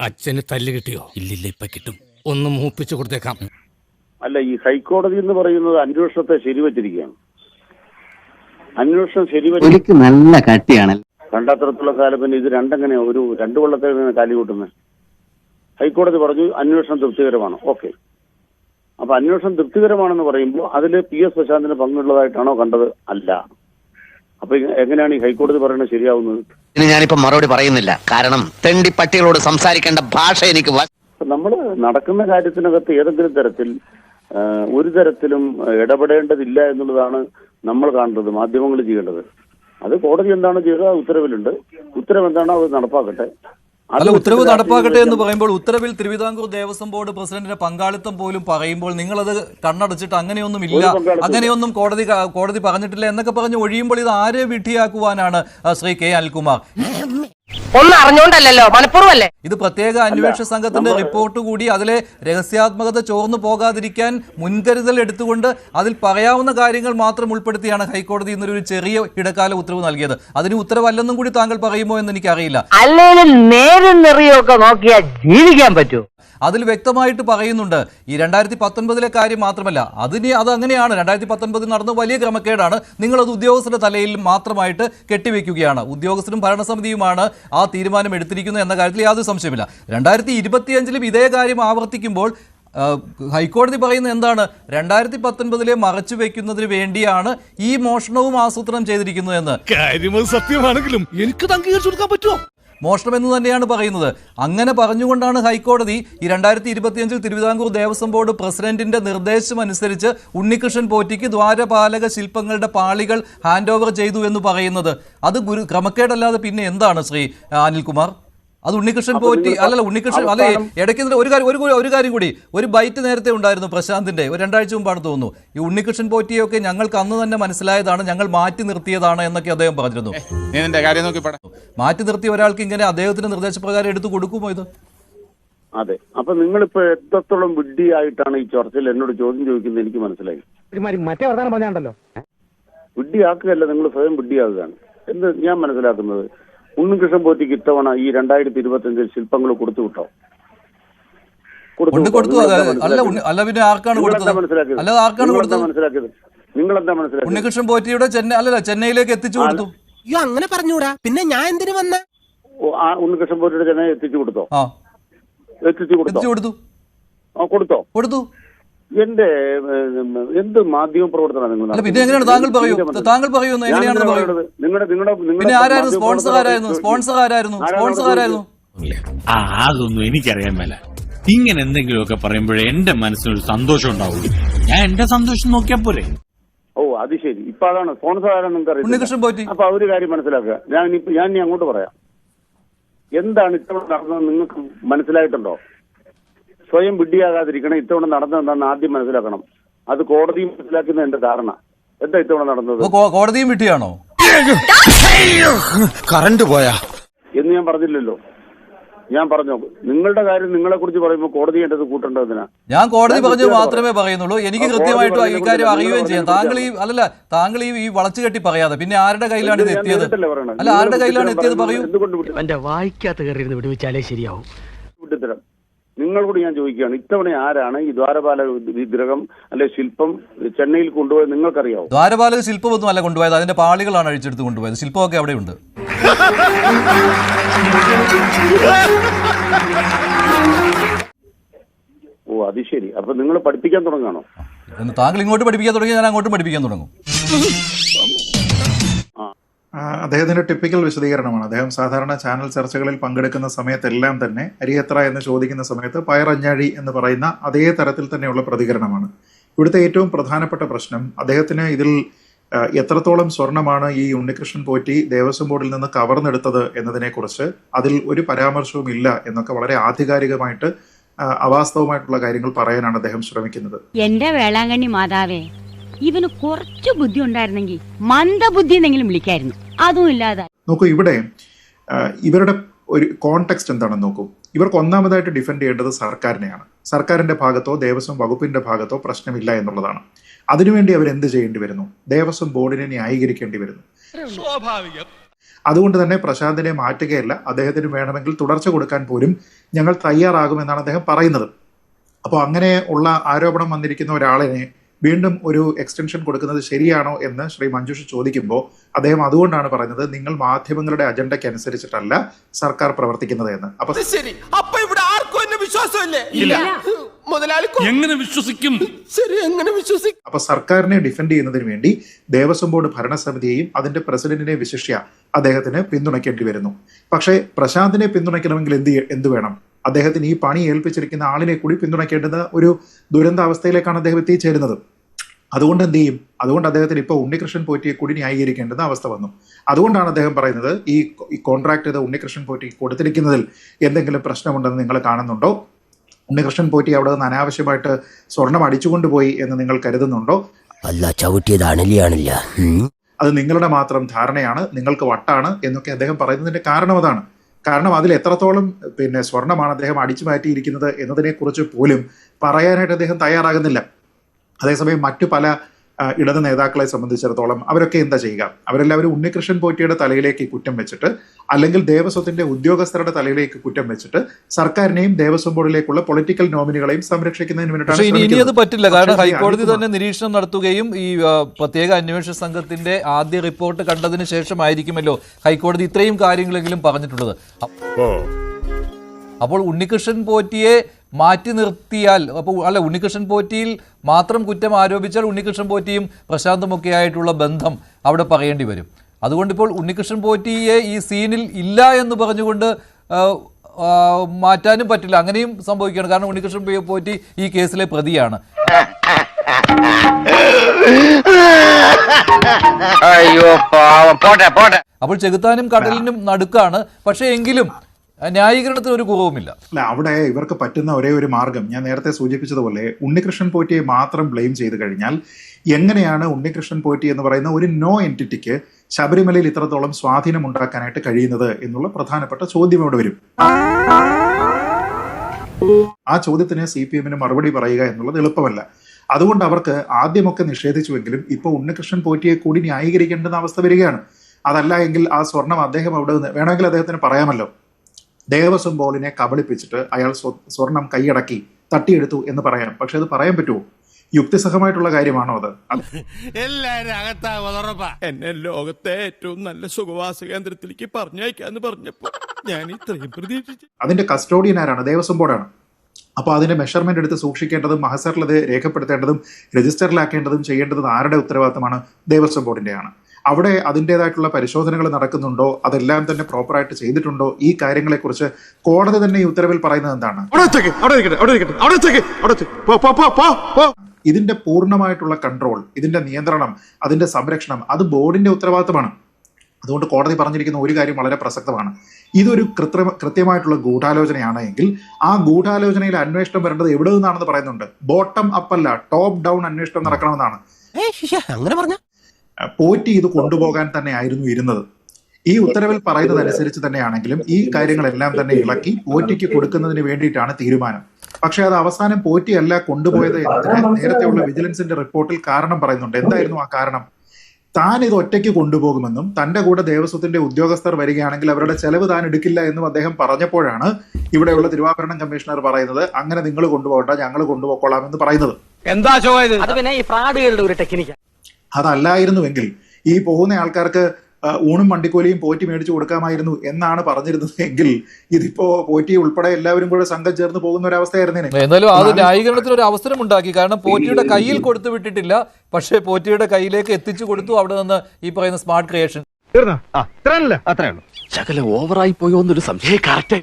അച്ഛന് തല്ല് കിട്ടിയോ? ഇല്ലില്ല ഇപ്പൊ കിട്ടും. ഒന്ന് മൂപ്പിച്ചു കൊടുത്തേക്കാം. അല്ല ഈ ഹൈക്കോടതി എന്ന് പറയുന്നത് അന്വേഷണത്തെ ശരിവച്ചിരിക്കുകയാണ്. അന്വേഷണം ശരിവച്ച് തൊലിക്ക് നല്ല കട്ടിയാണ്. കണ്ടാത്തരത്തുള്ള കാലം പിന്നെ ഇത് രണ്ടെങ്ങനെ ഒരു രണ്ട് കൊല്ലത്തെ കാലി കൂട്ടുന്നത് ഹൈക്കോടതി പറഞ്ഞു അന്വേഷണം തൃപ്തികരമാണ്. ഓക്കെ. അപ്പൊ അന്വേഷണം തൃപ്തികരമാണെന്ന് പറയുമ്പോൾ അതിൽ പി എസ് പ്രശാന്തിന് പങ്കുള്ളതായിട്ടാണോ കണ്ടത്? അല്ല. അപ്പൊ എങ്ങനെയാണ് ഈ ഹൈക്കോടതി പറയുന്നത് ശരിയാവുന്നത്? ഇതിന് ഞാനിപ്പോ മറുപടി പറയുന്നില്ല. കാരണം തെണ്ടി പട്ടികളോട് സംസാരിക്കേണ്ട ഭാഷ എനിക്ക് നമ്മൾ നടക്കുന്ന കാര്യത്തിനകത്ത് ഏതെങ്കിലും തരത്തിൽ ഒരു തരത്തിലും ഇടപെടേണ്ടതില്ല എന്നുള്ളതാണ് നമ്മൾ കാണുന്നത് മാധ്യമങ്ങൾ ചെയ്യേണ്ടത്. അത് കോടതി എന്താണ് ചെയ്യുക ഉത്തരവിലുണ്ട്. ഉത്തരവ് എന്താണോ? അത് നടപ്പാക്കട്ടെ. അല്ല ഉത്തരവ് നടപ്പാക്കട്ടെ എന്ന് പറയുമ്പോൾ ഉത്തരവിൽ തിരുവിതാംകൂർ ദേവസ്വം ബോർഡ് പ്രസിഡന്റിന്റെ പങ്കാളിത്തം പോലും പറയുമ്പോൾ നിങ്ങളത് കണ്ണടച്ചിട്ട് അങ്ങനെയൊന്നും ഇല്ല അങ്ങനെയൊന്നും കോടതി കോടതി പറഞ്ഞിട്ടില്ല എന്നൊക്കെ പറഞ്ഞ് ഒഴിയുമ്പോൾ ഇത് ആരെ വിധിയാക്കുവാനാണ് ശ്രീ കെ അനിൽകുമാർ? ഒന്നും അറിഞ്ഞോണ്ടല്ലോ മനഃപൂർവല്ലേ ഇത് പ്രത്യേക അന്വേഷണ സംഘത്തിന്റെ റിപ്പോർട്ട് കൂടി അതിലെ രഹസ്യാത്മകത ചോർന്നു പോകാതിരിക്കാൻ മുൻകരുതൽ എടുത്തുകൊണ്ട് അതിൽ പറയാവുന്ന കാര്യങ്ങൾ മാത്രം ഉൾപ്പെടുത്തിയാണ് ഹൈക്കോടതി ഇന്നൊരു ചെറിയ ഇടക്കാല ഉത്തരവ് നൽകിയത്. അതിന് ഉത്തരവല്ലെന്നും കൂടി താങ്കൾ പറയുമോ എന്ന് എനിക്കറിയില്ല. അറിയില്ല നേരും നിറയൊക്കെ നോക്കിയാ ജീവിക്കാൻ പറ്റൂ. അതിൽ വ്യക്തമായിട്ട് പറയുന്നുണ്ട് ഈ രണ്ടായിരത്തി പത്തൊൻപതിലെ കാര്യം മാത്രമല്ല അതിന് അത് അങ്ങനെയാണ് രണ്ടായിരത്തി പത്തൊൻപതിൽ നടന്ന വലിയ ക്രമക്കേടാണ് നിങ്ങളത് ഉദ്യോഗസ്ഥരുടെ തലയിൽ മാത്രമായിട്ട് കെട്ടിവെക്കുകയാണ്. ഉദ്യോഗസ്ഥരും ഭരണസമിതിയുമാണ് ആ തീരുമാനം എടുത്തിരിക്കുന്നു എന്ന കാര്യത്തിൽ യാതൊരു സംശയമില്ല രണ്ടായിരത്തി ഇരുപത്തിയഞ്ചിലും ഇതേ കാര്യം ആവർത്തിക്കുമ്പോൾ ഹൈക്കോടതി പറയുന്നത് എന്താണ്? രണ്ടായിരത്തി പത്തൊൻപതിലെ മറച്ചു വെക്കുന്നതിന് വേണ്ടിയാണ് ഈ മോഷണവും ആസൂത്രണം ചെയ്തിരിക്കുന്നത് എന്ന്. സത്യമാണെങ്കിലും എനിക്ക് അംഗീകരിച്ചു കൊടുക്കാൻ പറ്റുമോ? മോഷണം എന്ന് തന്നെയാണ് പറയുന്നത്. അങ്ങനെ പറഞ്ഞുകൊണ്ടാണ് ഹൈക്കോടതി ഈ രണ്ടായിരത്തി ഇരുപത്തിയഞ്ചിൽ തിരുവിതാംകൂർ ദേവസ്വം ബോർഡ് പ്രസിഡന്റിന്റെ നിർദ്ദേശം അനുസരിച്ച് ഉണ്ണികൃഷ്ണൻ പോറ്റിക്ക് ദ്വാരപാലക ശില്പങ്ങളുടെ പാളികൾ ഹാൻഡ് ഓവർ ചെയ്തു എന്ന് പറയുന്നത്. അത് ഗുരു ക്രമക്കേടല്ലാതെ പിന്നെ എന്താണ് ശ്രീ അനിൽകുമാർ? അത് ഉണ്ണികൃഷ്ണൻ പോറ്റി അല്ലല്ല ഉണ്ണികൃഷ്ണൻ അല്ലെ ഇടയ്ക്ക് ഒരു കാര്യം ഒരു ഒരു കാര്യം കൂടി. ഒരു ബൈറ്റ് നേരത്തെ ഉണ്ടായിരുന്നു പ്രശാന്തിന്റെ. ഒരു രണ്ടാഴ്ച മുമ്പാണ് തോന്നുന്നു. ഈ ഉണ്ണികൃഷ്ണൻ പോറ്റിയൊക്കെ ഞങ്ങൾക്ക് അന്ന് തന്നെ മനസ്സിലായതാണ് ഞങ്ങൾ മാറ്റി നിർത്തിയതാണ് എന്നൊക്കെ അദ്ദേഹം പറഞ്ഞിരുന്നു. കാര്യം നോക്കി പട. മാറ്റി നിർത്തിയ ഒരാൾക്ക് ഇങ്ങനെ അദ്ദേഹത്തിന്റെ നിർദ്ദേശപ്രകാരം എടുത്തു കൊടുക്കുമോ ഇത്? അതെ. അപ്പൊ നിങ്ങളിപ്പോ എത്രത്തോളം വിഡ്ഢിയായിട്ടാണ് ഈ ചർച്ചയിൽ എന്നോട് ചോദ്യം ചോദിക്കുന്നത് എനിക്ക് മനസ്സിലായി. മറ്റേ വർത്താനം പറഞ്ഞാണ്ടല്ലോ. വിഡ്ഢിയാക്കുകയല്ല നിങ്ങൾ സ്വയം വിഡ്ഢിയാകുകയാണ്. എന്ത് ഞാൻ മനസ്സിലാക്കുന്നത്? ഉണ്ണികൃഷ്ണൻ പോറ്റിക്ക് ഇത്തവണ ഈ രണ്ടായിരത്തി ഇരുപത്തി അഞ്ചിൽ ശില്പങ്ങൾ കൊടുത്തു വിട്ടോ? കൊടുത്തു അല്ല അല്ല പിന്നെ ആർക്കാണ് കൊടുത്തത്? മനസ്സിലാക്കിയത്? ആർക്കാണ് കൊടുത്തത്? മനസ്സിലാക്കിയത്? നിങ്ങളെന്താ മനസ്സിലാക്കിയത്? ഉണ്ണികൃഷ്ണൻ പോറ്റിയുടെ ചെന്നൈ അല്ലല്ല ചെന്നൈയിലേക്ക് എത്തിച്ചു കൊടുത്തു. അയ്യോ അങ്ങനെ പറഞ്ഞൂടാ. പിന്നെ ഞാൻ എന്തിനു വന്ന? ഉണ്ണികൃഷ്ണൻ പോറ്റിയുടെ ചെന്നൈ എത്തിച്ചു കൊടുത്തോ? എത്തിച്ചു കൊടുത്തു? എത്തിച്ചു കൊടുത്തു. ആ കൊടുത്തോ? കൊടുത്തു. എന്റെ എന്ത് മാധ്യമ പ്രവർത്തനം നിങ്ങൾ അല്ല പിന്നെ എങ്ങനെയാണ് താങ്കൾ പറയൂ? താങ്കൾ പറയൂ നിങ്ങളുടെ നിങ്ങളുടെ പിന്നെ ആരായിരുന്നു? സ്പോൺസർ ആരായിരുന്നു സ്പോൺസർ ആരായിരുന്നു സ്പോൺസർ ആരായിരുന്നു ആ അതൊന്നും എനിക്കറിയാൻ മേല. ഇങ്ങനെ എന്തെങ്കിലുമൊക്കെ പറയുമ്പോഴേ എന്റെ മനസ്സിനൊരു സന്തോഷം ഉണ്ടാവുള്ളൂ. ഞാൻ എന്റെ സന്തോഷം നോക്കിയാ പോരെ. ഓ അത് ശരി. ഇപ്പൊ അതാണ് സ്പോൺസർ ആരാണ് നിങ്ങൾക്ക് അറിയാം പോറ്റി. അപ്പൊ ഒരു കാര്യം മനസ്സിലാക്കുക. ഞാൻ ഞാൻ ഇനി അങ്ങോട്ട് പറയാം. എന്താണ് ഇത്തവണ നടന്നത് നിങ്ങൾക്ക് മനസ്സിലായിട്ടുണ്ടോ? സ്വയം വിഡ്ഢിയാകാതിരിക്കണം ഇത്തവണ നടന്നതെന്നാണ് ആദ്യം മനസ്സിലാക്കണം. അത് കോടതിയും മനസ്സിലാക്കുന്ന എന്റെ ധാരണ. എന്താ ഇത്തവണ നടന്നത്? കോടതിയും വിട്ടിയാണോ കറണ്ട് പോയാ. എന്ന് ഞാൻ പറഞ്ഞില്ലല്ലോ. ഞാൻ പറഞ്ഞു നിങ്ങളുടെ കാര്യം നിങ്ങളെ കുറിച്ച് പറയുമ്പോൾ കോടതി എന്റെ കൂട്ടേണ്ടതിനാ ഞാൻ കോടതി പറഞ്ഞു മാത്രമേ പറയുന്നുള്ളൂ. എനിക്ക് ആ, കൃത്യമായിട്ട് ഈ കാര്യം അറിയുകയും ചെയ്യാം. താങ്കൾ ഈ അല്ലല്ല താങ്കൾ ഈ വളച്ചു കെട്ടി പറയാതെ പിന്നെ ആരുടെ കയ്യിലാണ് ഇത് എത്തിയത്? അല്ല ആരുടെ കയ്യിലാണ് എത്തിയത് പറയൂ. എന്തുകൊണ്ട് വിട്ടി- എന്റെ വായിക്കാത്ത കയറി വിടുവിച്ചാലേ ശരിയാവും. വിട്ടിത്തരം നിങ്ങളോട് ഞാൻ ചോദിക്കുകയാണ് ഇത്തവണ ആരാണ് ഈ ദ്വാരപാല വിഗ്രഹം അല്ലെ ശില്പം ചെന്നൈയിൽ കൊണ്ടുപോയത് നിങ്ങൾക്കറിയാവോ? ദ്വാരപാലക ശില്പമൊന്നും അല്ല കൊണ്ടുപോയത് അതിന്റെ പാളികളാണ് അഴിച്ചെടുത്ത് കൊണ്ടുപോയത്. ശില്പമൊക്കെ അവിടെയുണ്ട്. ഓ അത് ശരി. അപ്പൊ നിങ്ങൾ പഠിപ്പിക്കാൻ തുടങ്ങാണോ താങ്കൾ ഇങ്ങോട്ട് പഠിപ്പിക്കാൻ തുടങ്ങി ഞാൻ അങ്ങോട്ടും പഠിപ്പിക്കാൻ തുടങ്ങും. അദ്ദേഹത്തിന്റെ ടിപ്പിക്കൽ വിശദീകരണമാണ്. അദ്ദേഹം സാധാരണ ചാനൽ ചർച്ചകളിൽ പങ്കെടുക്കുന്ന സമയത്തെല്ലാം തന്നെ അരിയത്ര എന്ന് ചോദിക്കുന്ന സമയത്ത് പയറഞ്ഞാഴി എന്ന് പറയുന്ന അതേ തരത്തിൽ തന്നെയുള്ള പ്രതികരണമാണ്. ഇവിടുത്തെ ഏറ്റവും പ്രധാനപ്പെട്ട പ്രശ്നം അദ്ദേഹത്തിന് ഇതിൽ എത്രത്തോളം സ്വർണമാണ് ഈ ഉണ്ണികൃഷ്ണൻ പോറ്റി ദേവസ്വം ബോർഡിൽ നിന്ന് കവർന്നെടുത്തത് എന്നതിനെക്കുറിച്ച് അതിൽ ഒരു പരാമർശവും ഇല്ല എന്നൊക്കെ വളരെ ആധികാരികമായിട്ട് അവാസ്തവമായിട്ടുള്ള കാര്യങ്ങൾ പറയാനാണ് അദ്ദേഹം ശ്രമിക്കുന്നത്. എന്റെ വേളാങ്കണ്ണി മാതാവേ ഇവന് കുറച്ച് ബുദ്ധി ഉണ്ടായിരുന്നെങ്കിൽ മന്ദബുദ്ധി എന്നെങ്കിലും വിളിക്കായിരുന്നു. അതും ഇല്ലാതെ നോക്കൂ ഇവിടെ ഇവരുടെ ഒരു കോണ്ടെക്സ്റ്റ് എന്താണെന്ന് നോക്കൂ. ഇവർക്ക് ഒന്നാമതായിട്ട് ഡിഫെൻഡ് ചെയ്യേണ്ടത് സർക്കാരിനെയാണ്. സർക്കാരിന്റെ ഭാഗത്തോ ദേവസ്വം വകുപ്പിന്റെ ഭാഗത്തോ പ്രശ്നമില്ല എന്നുള്ളതാണ്. അതിനുവേണ്ടി അവർ എന്ത് ചെയ്യേണ്ടി വരുന്നു? ദേവസ്വം ബോർഡിനെ ന്യായീകരിക്കേണ്ടി വരുന്നു. സ്വാഭാവികം. അതുകൊണ്ട് തന്നെ പ്രശാന്തിനെ മാറ്റുകയല്ല അദ്ദേഹത്തിന് വേണമെങ്കിൽ തുടർച്ച കൊടുക്കാൻ പോലും ഞങ്ങൾ തയ്യാറാകുമെന്നാണ് അദ്ദേഹം പറയുന്നത്. അപ്പോൾ അങ്ങനെ ഉള്ള ആരോപണം വന്നിരിക്കുന്ന ഒരാളിനെ വീണ്ടും ഒരു എക്സ്റ്റൻഷൻ കൊടുക്കുന്നത് ശരിയാണോ എന്ന് ശ്രീ മഞ്ജുഷ് ചോദിക്കുമ്പോൾ അദ്ദേഹം അതുകൊണ്ടാണ് പറഞ്ഞത് നിങ്ങൾ മാധ്യമങ്ങളുടെ അജണ്ടയ്ക്ക് അനുസരിച്ചിട്ടല്ല സർക്കാർ പ്രവർത്തിക്കുന്നത് എന്ന്. അപ്പൊ ശരി. അപ്പൊ ഇവിടെ ആർക്കും എന്നെ വിശ്വാസമില്ലേ? ഇല്ല. മുതലാളി എങ്ങനെ വിശ്വസിക്കും? ശരി എങ്ങനെ വിശ്വസിക്കും? അപ്പൊ സർക്കാരിനെ ഡിഫെൻഡ് ചെയ്യുന്നതിന് വേണ്ടി ദേവസ്വം ബോർഡ് ഭരണസമിതിയെയും അതിന്റെ പ്രസിഡന്റിനെ വിശിഷ്യ അദ്ദേഹത്തിന് പിന്തുണയ്ക്കേണ്ടി വരുന്നു. പക്ഷേ പ്രശാന്തിനെ പിന്തുണയ്ക്കണമെങ്കിൽ എന്ത് എന്ത് വേണം? അദ്ദേഹത്തിന് ഈ പണി ഏൽപ്പിച്ചിരിക്കുന്ന ആളിനെ കൂടി പിന്തുണയ്ക്കേണ്ടത് ഒരു ദുരന്താവസ്ഥയിലേക്കാണ് അദ്ദേഹം എത്തിച്ചേരുന്നത്. അതുകൊണ്ട് എന്ത് ചെയ്യും? അതുകൊണ്ട് അദ്ദേഹത്തിന് ഇപ്പോൾ ഉണ്ണികൃഷ്ണൻ പോറ്റിയെ കൂടി ന്യായീകരിക്കേണ്ടുന്ന അവസ്ഥ വന്നു. അതുകൊണ്ടാണ് അദ്ദേഹം പറയുന്നത് ഈ കോൺട്രാക്ട് ചെയ്ത് ഉണ്ണികൃഷ്ണൻ പോറ്റി കൊടുത്തിരിക്കുന്നതിൽ എന്തെങ്കിലും പ്രശ്നമുണ്ടെന്ന് നിങ്ങൾ കാണുന്നുണ്ടോ? ഉണ്ണികൃഷ്ണൻ പോറ്റി അവിടെ നിന്ന് അനാവശ്യമായിട്ട് സ്വർണം അടിച്ചുകൊണ്ടുപോയി എന്ന് നിങ്ങൾ കരുതുന്നുണ്ടോ? അല്ല ചവിട്ടിയതാണില്ല അത് നിങ്ങളുടെ മാത്രം ധാരണയാണ് നിങ്ങൾക്ക് വട്ടാണ് എന്നൊക്കെ അദ്ദേഹം പറയുന്നതിന്റെ കാരണം അതാണ്. കാരണം അതിൽ എത്രത്തോളം പിന്നെ സ്വർണമാണ് അദ്ദേഹം അടിച്ചു മാറ്റിയിരിക്കുന്നത് എന്നതിനെക്കുറിച്ച് പോലും പറയാനായിട്ട് അദ്ദേഹം തയ്യാറാകുന്നില്ല. അതേസമയം മറ്റു പല ഇടത് നേതാക്കളെ സംബന്ധിച്ചിടത്തോളം അവരൊക്കെ എന്താ ചെയ്യുക? അവരെല്ലാവരും ഉണ്ണികൃഷ്ണൻ പോറ്റിയുടെ തലയിലേക്ക് കുറ്റം വെച്ചിട്ട് അല്ലെങ്കിൽ ദേവസ്വത്തിന്റെ ഉദ്യോഗസ്ഥരുടെ തലയിലേക്ക് കുറ്റം വെച്ചിട്ട് സർക്കാരിനെയും ദേവസ്വം ബോർഡിലേക്കുള്ള പൊളിറ്റിക്കൽ നോമിനികളെയും സംരക്ഷിക്കുന്നതിന് വേണ്ടിയിട്ടാണ് ഇനി ഇനി അത് പറ്റില്ല. കാരണം ഹൈക്കോടതി തന്നെ നിരീക്ഷണം നടത്തുകയും ഈ പ്രത്യേക അന്വേഷണ സംഘത്തിന്റെ ആദ്യ റിപ്പോർട്ട് കണ്ടതിന് ശേഷമായിരിക്കുമല്ലോ ഹൈക്കോടതി ഇത്രയും കാര്യങ്ങളെങ്കിലും പറഞ്ഞിട്ടുള്ളത്. അപ്പോൾ ഉണ്ണികൃഷ്ണൻ പോറ്റിയെ മാറ്റി നിർത്തിയാൽ അപ്പോൾ അല്ല ഉണ്ണികൃഷ്ണൻ പോറ്റിയിൽ മാത്രം കുറ്റം ആരോപിച്ചാൽ ഉണ്ണികൃഷ്ണൻ പോറ്റിയും പ്രശാന്തുമൊക്കെ ആയിട്ടുള്ള ബന്ധം അവിടെ പറയേണ്ടി വരും. അതുകൊണ്ടിപ്പോൾ ഉണ്ണികൃഷ്ണൻ പോറ്റിയെ ഈ സീനിൽ ഇല്ല എന്ന് പറഞ്ഞുകൊണ്ട് മാറ്റാനും പറ്റില്ല. അങ്ങനെയും സംഭവിക്കുകയാണ്. കാരണം ഉണ്ണികൃഷ്ണൻ പോറ്റി ഈ കേസിലെ പ്രതിയാണ്. അയ്യോ അപ്പോൾ ചെകുത്താനും കടലിനും നടുക്കാണ്. പക്ഷേ എങ്കിലും ന്യായീകരണത്തിന് ഒരു കുറവുമില്ല. അല്ല അവിടെ ഇവർക്ക് പറ്റുന്ന ഒരേ ഒരു മാർഗം. ഞാൻ നേരത്തെ സൂചിപ്പിച്ചതുപോലെ ഉണ്ണികൃഷ്ണൻ പോറ്റിയെ മാത്രം ബ്ലെയിം ചെയ്ത് കഴിഞ്ഞാൽ എങ്ങനെയാണ് ഉണ്ണികൃഷ്ണൻ പോറ്റി എന്ന് പറയുന്ന ഒരു നോ എന്റിറ്റിക്ക് ശബരിമലയിൽ ഇത്രത്തോളം സ്വാധീനം ഉണ്ടാക്കാനായിട്ട് കഴിയുന്നത് എന്നുള്ള പ്രധാനപ്പെട്ട ചോദ്യം ഇവിടെ വരും. ആ ചോദ്യത്തിന് സി പി എമ്മിന് മറുപടി പറയുക എന്നുള്ളത് എളുപ്പമല്ല. അതുകൊണ്ട് അവർക്ക് ആദ്യമൊക്കെ നിഷേധിച്ചുവെങ്കിലും ഇപ്പോൾ ഉണ്ണികൃഷ്ണൻ പോറ്റിയെ കൂടി ന്യായീകരിക്കേണ്ടുന്ന അവസ്ഥ വരികയാണ്. അതല്ല എങ്കിൽ ആ സ്വർണം അദ്ദേഹം അവിടെ വേണമെങ്കിൽ അദ്ദേഹത്തിന് പറയാമല്ലോ. ദേവസ്വം ബോർഡിനെ കബളിപ്പിച്ചിട്ട് അയാൾ സ്വ- സ്വർണം കൈയടക്കി തട്ടിയെടുത്തു എന്ന് പറയാം. പക്ഷെ അത് പറയാൻ പറ്റുമോ? യുക്തിസഹമായിട്ടുള്ള കാര്യമാണോ അത്? എല്ലാരും എന്നെ ലോകത്തെ ഏറ്റവും നല്ല സുഖവാസ കേന്ദ്രത്തിലേക്ക് പറഞ്ഞയക്കാന്ന് പറഞ്ഞപ്പോ ഞാൻ ഇത്രയും പ്രതീക്ഷിച്ചു അതിന്റെ കസ്റ്റോഡിയൻ ആരാണ്? ദേവസ്വം ബോർഡാണ്. അപ്പോൾ അതിന്റെ മെഷർമെന്റ് എടുത്ത് സൂക്ഷിക്കേണ്ടതും മഹസറിൽ അത് രേഖപ്പെടുത്തേണ്ടതും രജിസ്റ്ററിലാക്കേണ്ടതും ചെയ്യേണ്ടതും ആരുടെ ഉത്തരവാദിത്തമാണ് ദേവസ്വം ബോർഡിന്റെയാണ്. അവിടെ അതിന്റെതായിട്ടുള്ള പരിശോധനകൾ നടക്കുന്നുണ്ടോ? അതെല്ലാം തന്നെ പ്രോപ്പറായിട്ട് ചെയ്തിട്ടുണ്ടോ? ഈ കാര്യങ്ങളെ കുറിച്ച് കോടതി തന്നെ ഈ ഉത്തരവിൽ പറയുന്നത് എന്താണ്? ഇതിന്റെ പൂർണമായിട്ടുള്ള കൺട്രോൾ ഇതിന്റെ നിയന്ത്രണം അതിന്റെ സംരക്ഷണം അത് ബോർഡിന്റെ ഉത്തരവാദിത്തമാണ്. അതുകൊണ്ട് കോടതി പറഞ്ഞിരിക്കുന്ന ഒരു കാര്യം വളരെ പ്രസക്തമാണ്. ഇതൊരു കൃത്രിമ കൃത്യമായിട്ടുള്ള ഗൂഢാലോചനയാണ് എങ്കിൽ ആ ഗൂഢാലോചനയിൽ അന്വേഷണം വരേണ്ടത് എവിടെ നിന്നാണെന്ന് പറയുന്നുണ്ട്. ബോട്ടം അപ്പ് അല്ല ടോപ്പ് ഡൗൺ അന്വേഷണം നടക്കണമെന്നാണ്. അങ്ങനെ പറഞ്ഞ പോറ്റി ഇത് കൊണ്ടുപോകാൻ തന്നെ ആയിരുന്നു ഇരുന്നത്. ഈ ഉത്തരവിൽ പറയുന്നതനുസരിച്ച് തന്നെയാണെങ്കിലും ഈ കാര്യങ്ങളെല്ലാം തന്നെ ഇളക്കി പോറ്റിക്ക് കൊടുക്കുന്നതിന് വേണ്ടിയിട്ടാണ് തീരുമാനം. പക്ഷെ അത് അവസാനം പോറ്റിയല്ല കൊണ്ടുപോയത് എന്നതിന് നേരത്തെയുള്ള വിജിലൻസിന്റെ റിപ്പോർട്ടിൽ കാരണം പറയുന്നുണ്ട്. എന്തായിരുന്നു ആ കാരണം? താൻ ഇത് ഒറ്റയ്ക്ക് കൊണ്ടുപോകുമെന്നും തന്റെ കൂടെ ദേവസ്വത്തിന്റെ ഉദ്യോഗസ്ഥർ വരികയാണെങ്കിൽ അവരുടെ ചെലവ് താൻ എടുക്കില്ല എന്നും അദ്ദേഹം പറഞ്ഞപ്പോഴാണ് ഇവിടെയുള്ള തിരുവാഭരണം കമ്മീഷണർ പറയുന്നത് അങ്ങനെ നിങ്ങൾ കൊണ്ടുപോകണ്ട ഞങ്ങൾ കൊണ്ടുപോയിക്കൊള്ളാം എന്ന് പറയുന്നത്. എന്താ അത് പിന്നെ ഈ ഫ്രാഡുകളുടെ ഒരു ടെക്നിക്ക്. അതല്ലായിരുന്നുവെങ്കിൽ ഈ പോകുന്ന ആൾക്കാർക്ക് ആ, ഊണും വണ്ടിക്കോലിയും പോറ്റി മേടിച്ചു കൊടുക്കാമായിരുന്നു എന്നാണ് പറഞ്ഞിരുന്നത് എങ്കിൽ ഇതിപ്പോ പോറ്റി ഉൾപ്പെടെ എല്ലാവരും കൂടെ സംഘം ചേർന്ന് പോകുന്ന ഒരു അവസ്ഥയായിരുന്നു എന്നാലും അത് ന്യായീകരണത്തിന് ഒരു അവസരം ഉണ്ടാക്കി. കാരണം പോറ്റിയുടെ കയ്യിൽ കൊടുത്തു വിട്ടിട്ടില്ല. പക്ഷേ പോറ്റിയുടെ കയ്യിലേക്ക് എത്തിച്ചു കൊടുത്തു. അവിടെ നിന്ന് ഈ പറയുന്ന സ്മാർട്ട് ക്രിയേഷൻ ശകല ഓവറായി പോയോ എന്നൊരു സംശയം കറക്റ്റ്